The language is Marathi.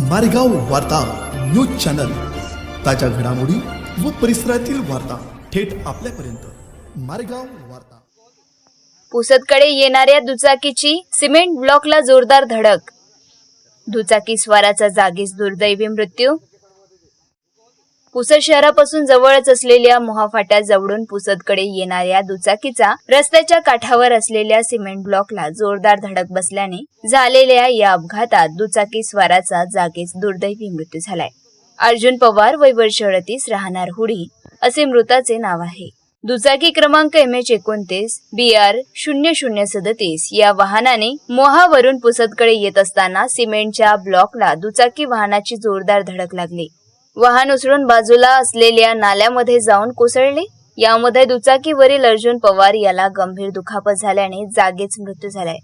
मारेगाव वार्ता न्यूज चॅनल. ताज्या घडामोडी व परिसरातील वार्ता थेट आपल्यापर्यंत. मारेगाव वार्ता. पुसदकडे येणाऱ्या दुचाकीची सिमेंट ब्लॉकला जोरदार धडक. दुचाकी स्वाराचा जागीच दुर्दैवी मृत्यू. पुसद शहरापासून जवळच असलेल्या मोहाफाट्या जवळून पुसदकडे येणाऱ्या दुचाकीचा रस्त्याच्या काठावर असलेल्या सिमेंट ब्लॉकला जोरदार धडक बसल्याने झालेल्या या अपघातात दुचाकी स्वाराचा जागीच दुर्दैवी मृत्यू झालाय. अर्जुन पवार वय अडतीस राहणार हुडी असे मृताचे नाव आहे. दुचाकी क्रमांक एम एच एकोणतीस बी आर शून्य शून्य सदतीस या वाहनाने मोहावरून पुसदकडे येत असताना सिमेंटच्या ब्लॉकला दुचाकी वाहनाची जोरदार धडक लागली. वाहन उचलून बाजूला असलेल्या नाल्यामध्ये जाऊन कोसळले. यामध्ये दुचाकीवरील अर्जुन पवार याला गंभीर दुखापत झाल्याने जागीच मृत्यू झालाय.